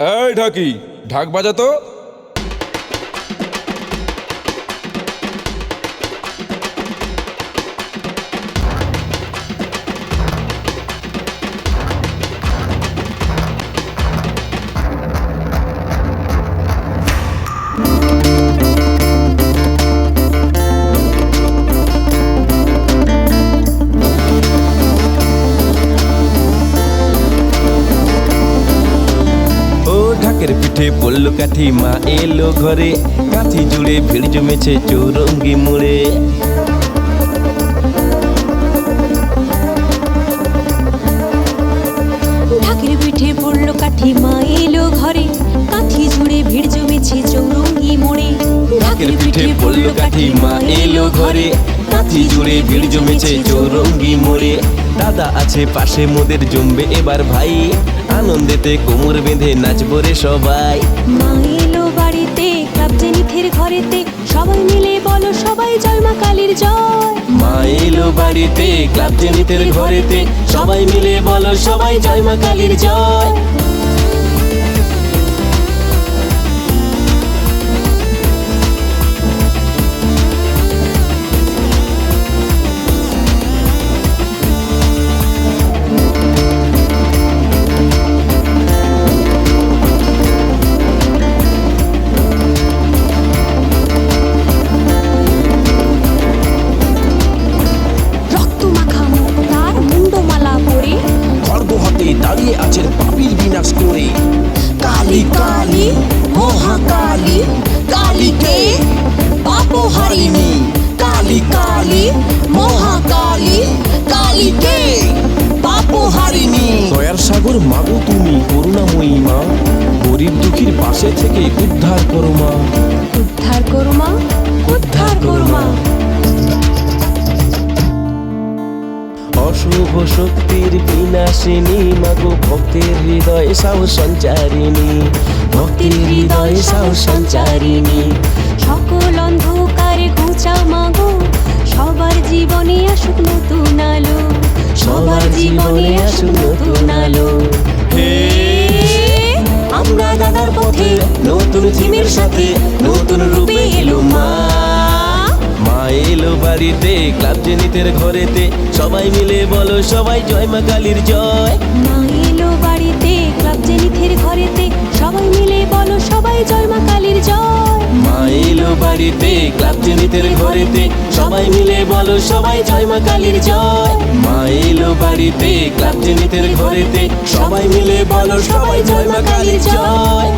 এই ঢাকি ঢাক বাজাতো ও ঢাকের পিঠে পড়ল কাঠি মা এলো ঘরে। কাঠি জুড়ে ভিড় জমেছে চৌরঙ্গি মুড়ে। ঢাকের পিঠে পড়ল কাঠি মা এলো ঘরে। কাঠি জুড়ে ভিড় জমেছে চৌরঙ্গি মোড়ে। ঢাকের পিঠে পড়ল কাঠি মা এলো ঘরে। কাঠি জুড়ে ভিড় জমেছে চৌরঙ্গি মোড়ে। দাদা আছে পাশে মোদের জমবে এবার ভাই। আনন্দেতে কোমর বেঁধে নাচবো রে সবাই। মা এলো বাড়িতে ক্লাব জেনিথের ঘরেতে। সবাই মিলে বলো সবাই জয় মা কালীর জয়। মা এলো বাড়িতে ক্লাব জেনিতের ঘরেতে। সবাই মিলে বলো সবাই জয় মা কালীর জয়। কালী কালী মহাকালী কালীকে পাপহারিণী কালী কালী মহাকালী কালীকে পাপহারিণী। দয়ার সাগর মাগো তুমি করুণাময়ী মা গরিব দুঃখীর পাশে থেকে উদ্ধার করো মা। উদ্ধার করো মা উদ্ধার করো মা। অশুভ শক্তির বিনাশিনী মাগো ভক্তের হৃদয় সাহস সঞ্চারিণী। ভক্তির হৃদয় সাহস সঞ্চারিণী। সকল অন্ধকারে ঘুচাও মাগো সবার জীবনে আসুক নতুন আলো। সবার জীবনে আসুক নতুন আলো। আমরা দাদার পথে নতুন থিমের সাথে নতুন রূপে এলো মা। এলো বাড়িতে ক্লাব জেনিতের ঘরেতে। সবাই মিলে বলো সবাই জয় মা কালীর জয়। মা এলো বাড়িতে ক্লাব জেনিথের ঘরেতে। সবাই মিলে বলো সবাই জয় মা কালীর জয়। মা এলো বাড়িতে ক্লাব জেনিতের ঘরেতে। সবাই মিলে বলো সবাই জয় মা কালীর জয়। মা এলো বাড়িতে ক্লাব জেনিতের ঘরেতে। সবাই মিলে বলো সবাই জয় মা কালীর জয়।